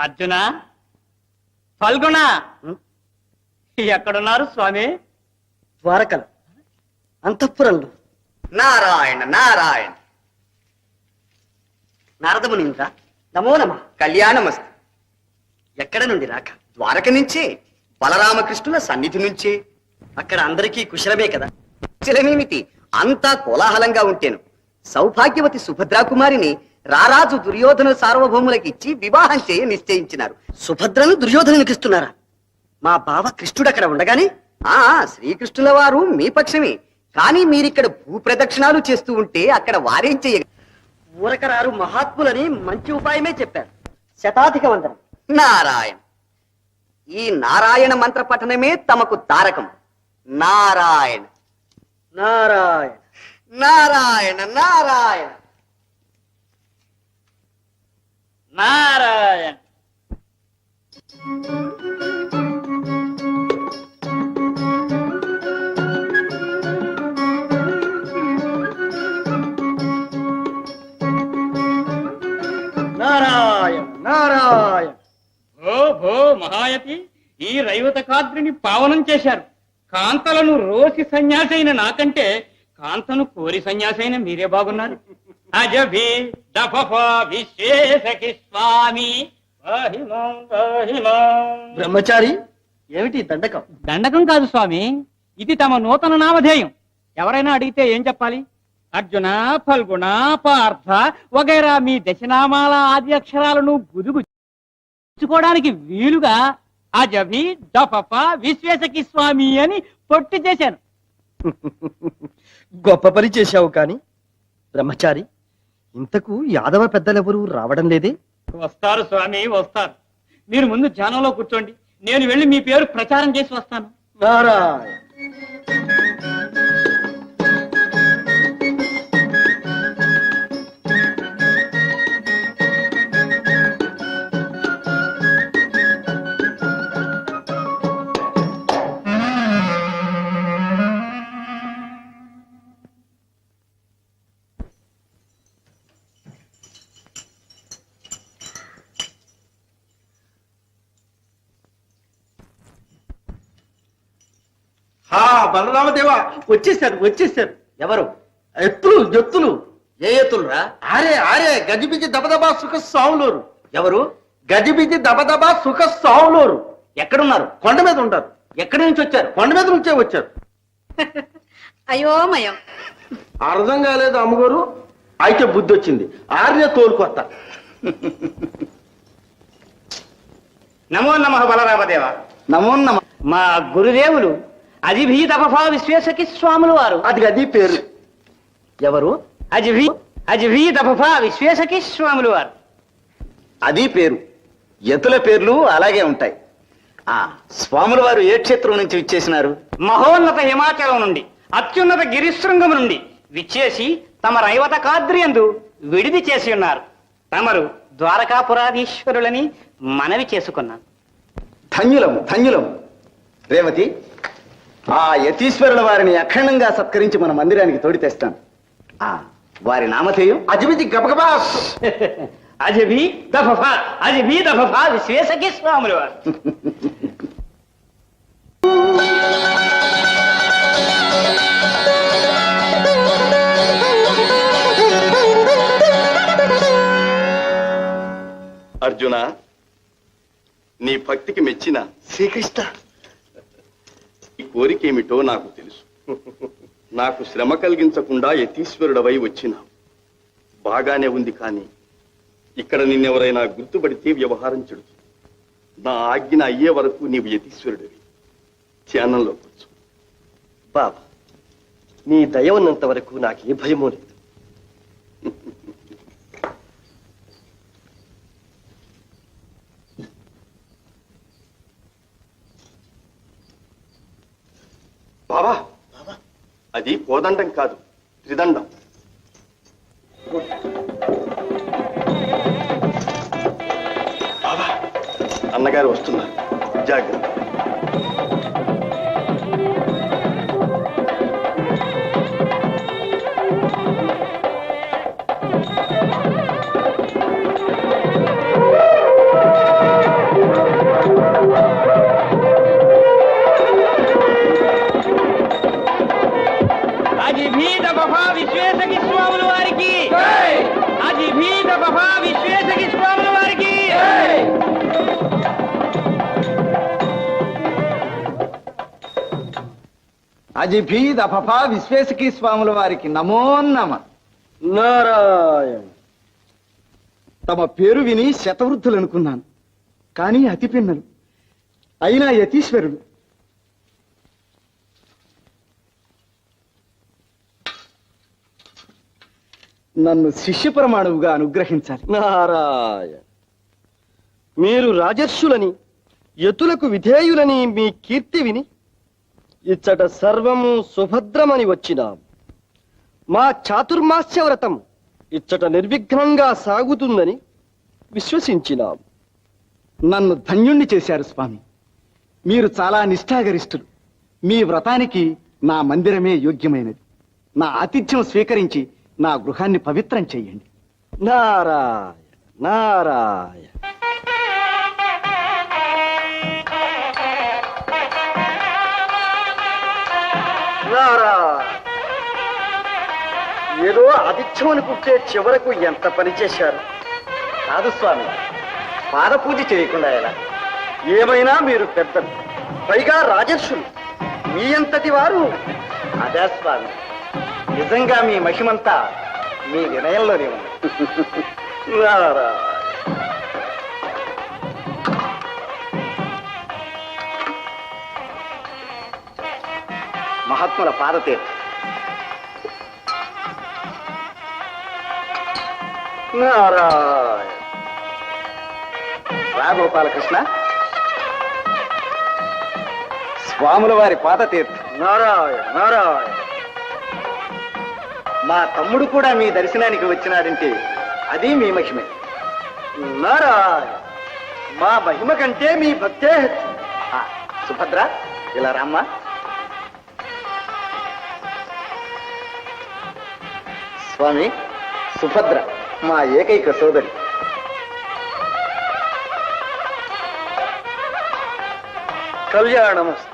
అర్జున? ఫల్గుణ? ఎక్కడున్నారు స్వామి? ద్వారకలు. అంతఃపురంలో. నారాయణ నారాయణ. నారదమునింద్ర నమో నమ. కళ్యాణమస్తు. ఎక్కడ నుండి రాక? ద్వారక నుంచే బలరామకృష్ణుల సన్నిధి నుంచే. అక్కడ అందరికీ కుశలమే కదా? చిలమేమిటి అంతా కోలాహలంగా ఉంటేను. సౌభాగ్యవతి సుభద్రాకుమారిని రారాజు దుర్యోధన సార్వభౌములకి ఇచ్చి వివాహం చేయ నిశ్చయించినారు. సుభద్రను దుర్యోధనునికి ఇస్తున్నారా మా బావ కృష్ణుడు అక్కడ ఉండగానే ఆ శ్రీకృష్ణుల వారు మీ పక్షమే. కానీ మీరిక్కడ భూప్రదక్షిణాలు చేస్తూ ఉంటే అక్కడ వారేం చెయ్య ఊరకరారు మహాత్ములని మంచి ఉపాయమే చెప్పారు. శతాధిక వందనం. నారాయణ. ఈ నారాయణ మంత్ర పఠనమే తమకు తారకం. నారాయణ. నారాయణ. నారాయణ నారాయణ. నారాయణ. నారాయణ నారాయణ. ఓ భో మహాయతి ఈ రైవత కాద్రిని పావనం చేశారు. కాంతలను రోసి సన్యాసైన నాకంటే కాంతను కోరి సన్యాసైన మీరే బాగున్నారు. అజభి స్వామి. బ్రహ్మచారి ఏమిటి దండకం? దండకం కాదు స్వామి ఇది తమ నూతన నామధేయం. ఎవరైనా అడిగితే ఏం చెప్పాలి? అర్జున ఫల్గుణ పార్థ వగైరా మీ దశనామాల ఆది అక్షరాలను గుదుగుచ్చుకోవడానికి వీలుగా అజభి దఫఫ విశ్వేశకి స్వామి అని పొట్టి చేశాను. గొప్ప పని చేశావు కాని బ్రహ్మచారి ఇంతకు యాదవ పెద్దలెవరూ రావడం లేదే? వస్తారు స్వామి వస్తారు. మీరు ముందు ధ్యానంలో కూర్చోండి. నేను వెళ్ళి మీ పేరు ప్రచారం చేసి వస్తాను. నారాయణ. హా బలరామదేవా వచ్చేసారు వచ్చేసారు ఎవరు? ఎత్తులు ఎత్తులు ఏ ఎత్తులురా? ఆరే ఆరే గజిబిజి దబదబా సుఖ సావులోరు. ఎవరు? గజిబిజి దబదబా సుఖ సావులోరు. ఎక్కడున్నారు? కొండ మీద ఉంటారు. ఎక్కడి నుంచి వచ్చారు? కొండ మీద నుంచే వచ్చారు. అయోమయం. అర్థం కాలేదు అమ్మగారు. అయితే బుద్ధి వచ్చింది. ఆర్య తోలుకొత్త. నమో నమ బలరామదేవ. నమో నమ మా గురుదేవులు అజిభీ తపఫా విశ్వేశకి స్వాములు వారు. అది అది పేరు. ఎవరు? అజిభీ అజిభీ తపఫా విశ్వేశకి స్వాములు వారు. అది పేరు. ఎత్తుల పేర్లు అలాగే ఉంటాయి. ఆ స్వాముల వారు ఏ క్షేత్రం నుంచి విచ్చేసినారు? మహోన్నత హిమాచలం నుండి అత్యున్నత గిరిశృంగం నుండి విచ్చేసి తమ రైవత కాద్రియందు విడిది చేసి ఉన్నారు. తమరు ద్వారకాపురాధీశ్వరులని మనవి చేసుకున్నాను ధన్యులము ధన్యులము. రేవతి ఆ యతీశ్వరుల వారిని అఖండంగా సత్కరించి మన మందిరానికి తోడి తెస్తాను. ఆ వారి నామధేయం అజిబిజి గబగబా అజిభీ దఫఫా అజిభీ దఫఫా విశ్వేశకి స్వాములు. వారు అర్జున నీ భక్తికి మెచ్చిన శ్రీకృష్ణ. ఈ కోరికేమిటో నాకు తెలుసు. నాకు శ్రమ కలిగించకుండా యతీశ్వరుడవై వచ్చినావు బాగానే ఉంది కానీ ఇక్కడ నిన్నెవరైనా గుర్తుపడితే వ్యవహారం చెడుతుంది. నా ఆజ్ఞ అయ్యే వరకు నీవు యతీశ్వరుడివి. ధ్యానంలో కూర్చో. బాబా నీ దయ ఉన్నంత వరకు నాకు ఏ భయమో లేదు బాబా అది కోదండం కాదు త్రిదండం. అన్నగారు వస్తున్నారు. జాగ్రత్త. అజిభీత బఫా విశ్వేశకి స్వాములు వారికి. అజిభీత బఫా విశ్వేశకి స్వాములు వారికి. అజిభీత బఫా విశ్వేశకి స్వాముల వారికి నమో నమ. నారాయణ! తమ పేరు విని శతవృద్ధులు అనుకున్నాను కానీ అతి పిన్నలు అయినా యతీశ్వరుడు నన్ను శిష్య ప్రమాణువుగా అనుగ్రహించాలి. నారాయణ మీరు రాజర్షులని యతులకు విధేయులని మీ కీర్తి విని ఇచ్చట సర్వము సుభద్రమని వచ్చినాం. మా చాతుర్మాస్య వ్రతం ఇచ్చట నిర్విఘ్నంగా సాగుతుందని విశ్వసించినాం. నన్ను ధన్యుణ్ణి చేశారు స్వామి. మీరు చాలా నిష్ఠాగరిష్ఠులు. మీ వ్రతానికి నా మందిరమే యోగ్యమైనది. నా ఆతిథ్యం స్వీకరించి నా గృహాన్ని పవిత్రం చెయ్యండి నారాయణ నారాయణ. ఏదో ఆతిథ్యం అనుకుంటే చివరకు ఎంత పని చేశారు? కాదు స్వామి పాదపూజ చేయకుండా ఎలా? ఏమైనా మీరు పెద్దలు పైగా రాజర్షులు. మీ అంతటి వారు అదే స్వామి. నిజంగా మీ మహిమంతా మీ వినయంలోనే ఉంది. నారాయణ మహాత్ముల పాదతే నారాయణ. రా గోపాలకృష్ణ. స్వాముల వారి పాదతీర్థం. నారాయణ నారాయణ. మా తమ్ముడు కూడా మీ దర్శనానికి వచ్చినాడంటే అది మీ మహిమే. నారాయణ మా మహిమ కంటే మీ భక్తే ఆ, సుభద్ర ఇలా రామ్మా. స్వామి సుభద్ర మా ఏకైక సోదరి. కళ్యాణమస్తు.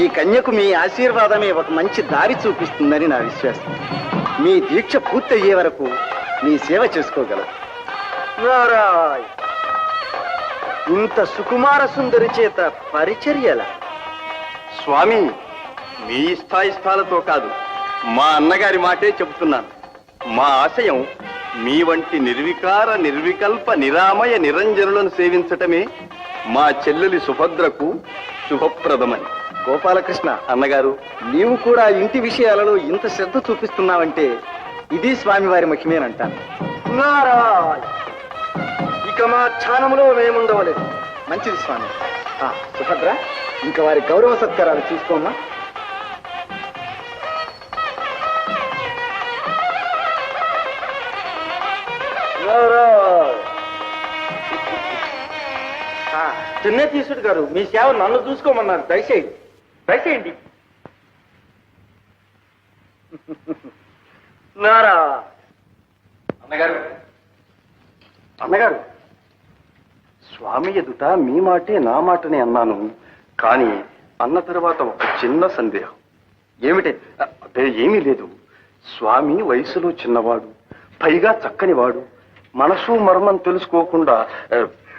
ఈ కన్యకు మీ ఆశీర్వాదమే ఒక మంచి దారి చూపిస్తుందని నా విశ్వాసం. మీ దీక్ష పూర్తయ్యే వరకు మీ సేవ చేసుకోగలరు ఇంత సుకుమార సుందరి చేత పరిచర్యల స్వామి మీ ఇష్టాయిష్టాలతో కాదు మా అన్నగారి మాటే చెబుతున్నాను. మా ఆశయం మీ వంటి నిర్వికార నిర్వికల్ప నిరామయ నిరంజనులను సేవించటమే మా చెల్లెలి సుభద్రకు శుభప్రదమని గోపాలకృష్ణ అన్నగారు నీవు కూడా ఇంటి విషయాలలో ఇంత శ్రద్ధ చూపిస్తున్నావంటే ఇది స్వామివారి మహిమేనంటాను. ఇక మా ధ్యానములో మేముండవలేదు. మంచిది స్వామి. సుభద్ర ఇంకా వారి గౌరవ సత్కారాలు చూసుకోమ్మా చిన్న తీసుడు గారు మీ సేవ నన్ను చూసుకోమన్నారు. దయచేయండి నారా. అన్నగారు. అన్నగారు స్వామి ఎదుట మీ మాటే నా మాటనే అన్నాను. కానీ అన్న తర్వాత ఒక చిన్న సందేహం. ఏమిటి? అదే ఏమీ లేదు. స్వామి వయసులో చిన్నవాడు పైగా చక్కనివాడు. మనసు మర్మం తెలుసుకోకుండా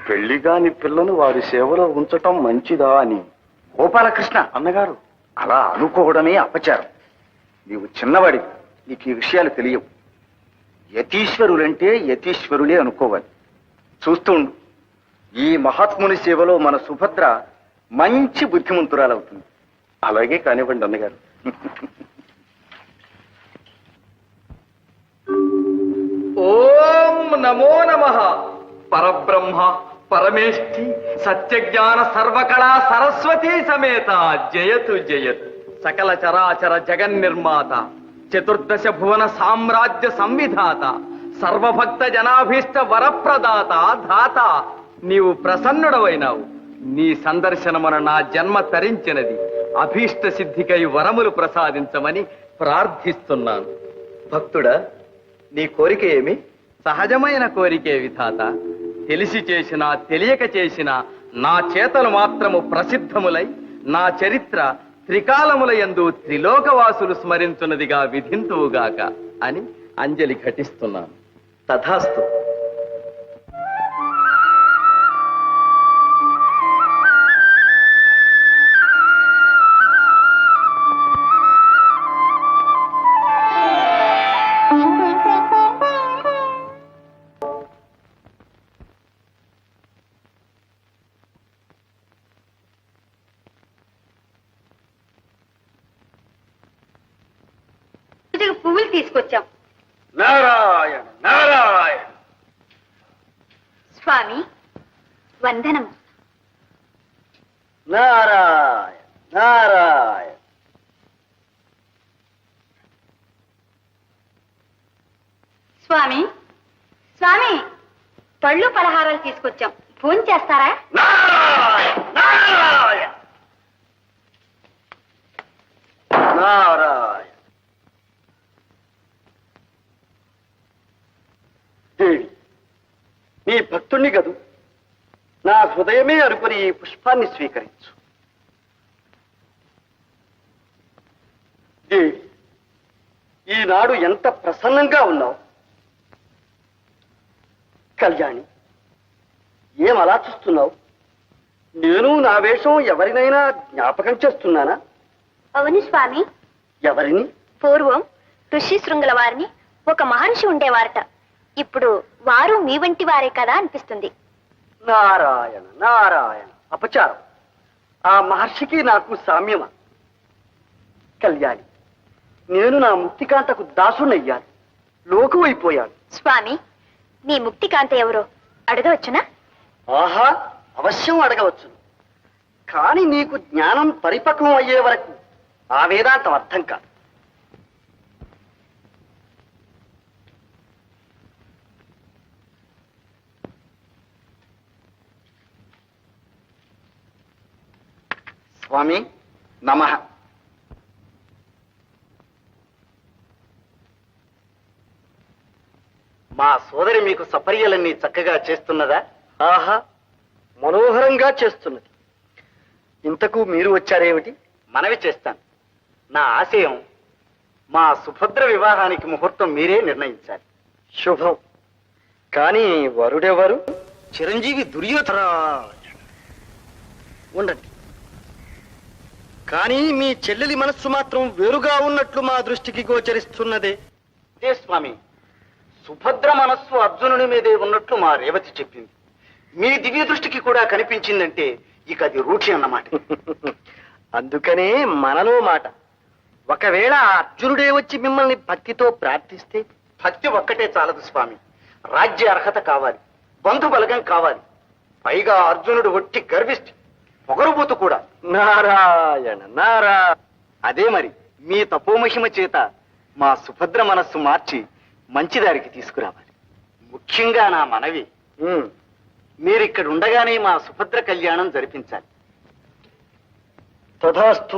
పెళ్ళిగాని పిల్లను వారి సేవలో ఉంచటం మంచిదా అని గోపాలకృష్ణ అన్నగారు అలా అనుకోవడమే అపచారం. నీవు చిన్నవాడి నీకు ఈ విషయాలు తెలియవు. యతీశ్వరులంటే యతీశ్వరులే అనుకోవాలి. చూస్తుండు ఈ మహాత్ముని సేవలో మన సుభద్ర మంచి బుద్ధిమంతురాలవుతుంది. అలాగే కానివ్వండి అన్నగారు. ఓం నమో నమ. పరబ్రహ్మ. పరమేష్ఠి సత్యజ్ఞాన సర్వకళా సరస్వతీ సమేత. జయతు జయతు. సకల చరాచర జగన్నిర్మాత. చతుర్దశ భువన సామ్రాజ్య సంవిధాత. సర్వభక్త జనాభీష్ట వరప్రదాత. ధాత నీవు ప్రసన్నుడవైనావు. నీ సందర్శనమున నా జన్మ తరించినది. అభీష్ట సిద్ధికై వరములు ప్రసాదించమని ప్రార్థిస్తున్నాను. భక్తుడా నీ కోరిక ఏమి? సహజమైన కోరికే విధాత తెలిసి చేసినా తెలియక చేసినా నా చేతలు మాత్రము ప్రసిద్ధములై నా చరిత్ర త్రికాలముల యందు త్రిలోకవాసులు స్మరించున్నదిగా విధింతువుగాక అని అంజలి ఘటిస్తున్నాను. తథాస్తు. తీసుకొచ్చాం. నారాయణ నారాయణ. స్వామి వందనం. నారాయణ నారాయణ. స్వామి స్వామి పళ్ళు పలహారాలు తీసుకొచ్చాం. ఫోన్ చేస్తారా? నారాయణ నారాయణ. నారాయణ దేవి నీ భక్తుణ్ణి గదు. నా హృదయమే అనుకుని ఈ పుష్పాన్ని స్వీకరించు. ఈనాడు ఎంత ప్రసన్నంగా ఉన్నావు? కళ్యాణి ఏం అలా చూస్తున్నావు? నేను నా వేషం ఎవరినైనా జ్ఞాపకం చేస్తున్నానా? అవును స్వామి. ఎవరిని? పూర్వం ఋషి శృంగుల వారిని ఒక మహర్షి ఉండేవారట. ఇప్పుడు వారు మీ వంటి వారే కదా అనిపిస్తుంది. నారాయణ నారాయణ అపచారం. ఆ మహర్షికి నాకు సామ్యమా? కళ్యాణి నేను నా ముక్తికాంతకు దాసునయ్యాను లోకువైపోయాను. స్వామి మీ ముక్తి కాంత ఎవరో అడగవచ్చునా? ఆహా అవశ్యం అడగవచ్చు. కానీ నీకు జ్ఞానం పరిపక్వం అయ్యే వరకు ఆ వేదాంతం అర్థం కాదు. స్వామి నమ. మా సోదరి మీకు సపర్యలన్నీ చక్కగా చేస్తున్నదా? ఆహా మనోహరంగా చేస్తున్నది. ఇంతకు మీరు వచ్చారేమిటి? మనవి చేస్తాను. నా ఆశయం మా సుభద్ర వివాహానికి ముహూర్తం మీరే నిర్ణయించాలి. శుభం. కానీ వరుడెవరు? చిరంజీవి దుర్యోధన. ఉండండి. కానీ మీ చెల్లెలి మనస్సు మాత్రం వేరుగా ఉన్నట్లు మా దృష్టికి గోచరిస్తున్నదే. అదే స్వామి సుభద్ర మనస్సు అర్జునుని మీదే ఉన్నట్లు మా రేవతి చెప్పింది. మీ దివ్య దృష్టికి కూడా కనిపించిందంటే ఇక అది రూఢి అన్నమాట. అందుకనే మనలో మాట. ఒకవేళ ఆ అర్జునుడే వచ్చి మిమ్మల్ని భక్తితో ప్రార్థిస్తే? భక్తి ఒక్కటే చాలదు స్వామి. రాజ్య అర్హత కావాలి బంధు బలగం కావాలి. పైగా అర్జునుడు ఒట్టి గర్విష్టి. పొగరుబోతు కూడా. నారాయణ నారా అదే మరి మీ తపోమహిమ చేత మా సుభద్ర మనస్సు మార్చి మంచి దారికి తీసుకురావాలి. ముఖ్యంగా నా మనవి. మీరిక్కడ ఉండగానే మా సుభద్ర కళ్యాణం జరిపించాలి. తథాస్తు